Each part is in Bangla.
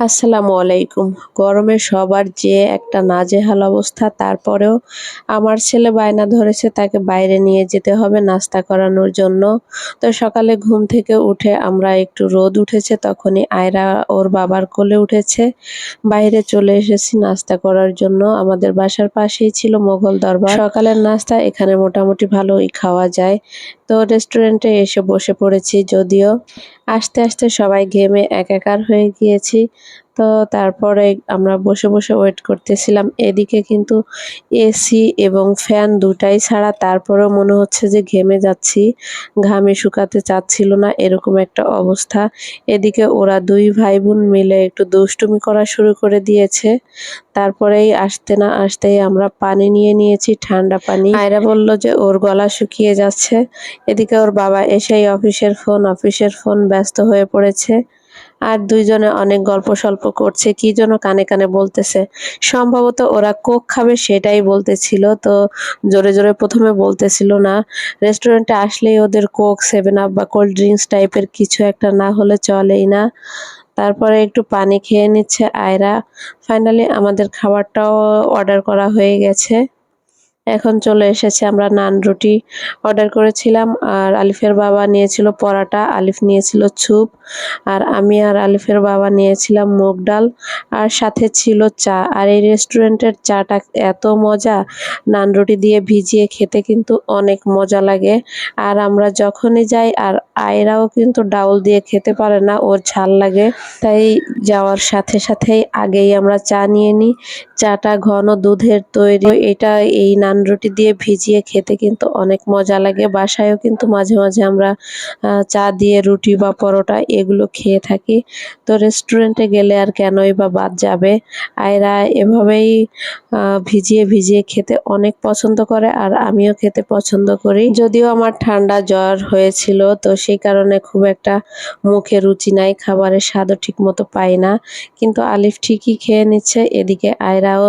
আসসালামু আলাইকুম। গরমে সবার যে একটা নাজেহাল অবস্থা, তারপরেও আমার ছেলে বায়না ধরেছে, তাকে বাইরে নিয়ে যেতে হবে নাস্তা করানোর জন্য। তো সকালে ঘুম থেকে উঠে আমরা একটু রোদ উঠেছে, তখনই আয়রা ওর বাবার কোলে উঠেছে। বাইরে চলে এসেছি নাস্তা করার জন্য। আমাদের বাসার পাশেই ছিল মোগল দরবার। সকালের নাস্তা এখানে মোটামুটি ভালোই খাওয়া যায়। তো রেস্টুরেন্টে এসে বসে পড়েছি, যদিও আস্তে আস্তে সবাই ঘেমে একাকার হয়ে গিয়েছি। তো তারপরে আমরা বসে বসে ওয়েট করতেছিলাম। এদিকে কিন্তু এসি এবং ফ্যান দুটাই ছাড়া তারপরেও মনে হচ্ছে যে ঘেমে যাচ্ছি। ঘামে শুকাতে চাচ্ছিল না, এরকম একটা অবস্থা। এদিকে ওরা দুই ভাই বোন মিলে একটু দুষ্টুমি করা শুরু করে দিয়েছে। তারপরেই আসতে না আসতেই আমরা পানি নিয়ে নিয়েছি, ঠান্ডা পানি। আয়রা বলল যে ওর গলা শুকিয়ে যাচ্ছে। এদিকে ওর বাবা এসেই অফিসের ফোন অফিসের ফোন ব্যস্ত হয়ে পড়েছে। আর দুইজনে অনেক গল্প সল্প করছে। কি যেন কানে কানে বলতেছে। সম্ভবত ওরা কোক খাবে সেটাই বলতেছিল। তো জোরে জোরে প্রথমে বলতেছিল না, রেস্টুরেন্টে আসলেই ওদের কোক, সেভেন আপ বা কোল্ড ড্রিঙ্কস টাইপের কিছু একটা না হলে চলেই না। তারপরে একটু পানি খেয়ে নিচ্ছে আয়রা। ফাইনালি আমাদের খাবারটাও অর্ডার করা হয়ে গেছে। এখন চলে এসেছে, আমরা নান রুটি অর্ডার করেছিলাম, আর আলিফের বাবা নিয়েছিল পরাটা, আলিফ নিয়েছিল ছুপ আর আমি আর আলিফের বাবা নিয়েছিলাম মুগ ডাল, আর সাথে ছিল চা। আর এই রেস্টুরেন্টের চাটা এত মজা, নান রুটি দিয়ে ভিজিয়ে খেতে কিন্তু অনেক মজা লাগে। আর আমরা যখনই যাই, আর আয়রাও কিন্তু ডাউল দিয়ে খেতে পারে না, ওর ঝাল লাগে। তাই যাওয়ার সাথে সাথেই আগেই আমরা চা নিয়ে নিই। চাটা ঘন দুধের তৈরি। এটা এই নান রুটি দিয়ে ভিজিয়ে খেতে কিন্তু অনেক মজা লাগে। বাসায়ও কিন্তু মাঝে মাঝে আমরা চা দিয়ে রুটি বা পরোটা এগুলো খেয়ে থাকি। তো রেস্টুরেন্টে গেলে আর কেনই বা বাদ যাবে? আয়রা এভাবেই ভিজিয়ে ভিজিয়ে খেতে অনেক পছন্দ করে আর আমিও খেতে পছন্দ করি। যদিও আমার ঠান্ডা জ্বর হয়েছিল তো সেই কারণে খুব একটা মুখে রুচি নাই, খাবারের স্বাদও ঠিক মতো পাই না। কিন্তু আলিফ ঠিকই খেয়ে নিচ্ছে। এদিকে আয়রাও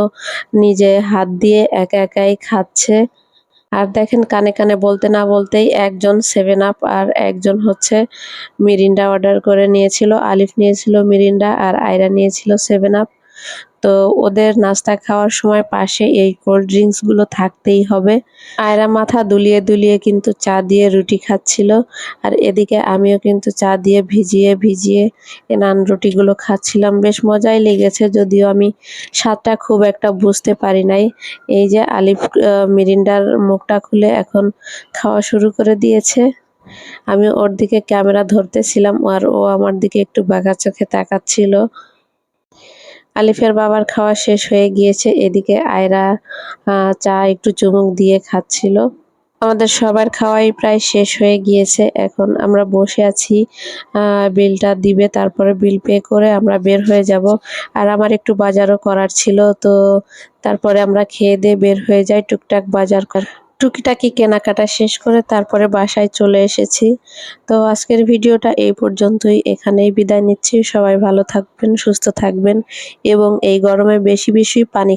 নিজে হাত দিয়ে একা একাই খাচ্ছে। আর দেখেন কানে কানে বলতে না বলতেই একজন সেভেন আপ আর একজন হচ্ছে মিরিন্ডা অর্ডার করে নিয়েছিল, আলিফ নিয়েছিল মিরিন্ডা আর আয়রা নিয়েছিল সেভেন আপ তো ওদের নাস্তা খাওয়ার সময় পাশে এই কোল্ড ড্রিঙ্কসগুলো থাকতেই হবে। আয়রা মাথা দুলিয়ে দুলিয়ে কিন্তু চা দিয়ে রুটি খাচ্ছিল, আর এদিকে আমিও কিন্তু চা দিয়ে ভিজিয়ে ভিজিয়ে নান রুটিগুলো খাচ্ছিলাম। বেশ মজাই লেগেছে, যদিও আমি স্বাদটা খুব একটা বুঝতে পারি নাই। এই যে আলিফ মিরিন্ডার মুখটা খুলে এখন খাওয়া শুরু করে দিয়েছে। আমি ওর দিকে ক্যামেরা ধরতেছিলাম, আর ও আমার দিকে একটু বাঘা চোখে তাকাচ্ছিল। আলিফের বাবার খাওয়া শেষ হয়ে গিয়েছে। এদিকে আয়রা চা একটু চুমুক দিয়ে খাচ্ছিল। আমাদের সবার খাওয়াই প্রায় শেষ হয়ে গিয়েছে। এখন আমরা বসে আছি বিলটা দিবে, তারপরে বিল পে করে আমরা বের হয়ে যাব। আর আমার একটু বাজারও করার ছিল, তো তারপরে আমরা খেয়ে দিয়ে বের হয়ে যাই, টুকটাক বাজার কর টুকিটাকি কেনাকাটা শেষ করে তারপরে বাসায় চলে এসেছি। তো আজকের ভিডিওটা এই পর্যন্তই। এখানেই বিদায় নিচ্ছি। সবাই ভালো থাকবেন, সুস্থ থাকবেন এবং এই গরমে বেশি বেশি পানি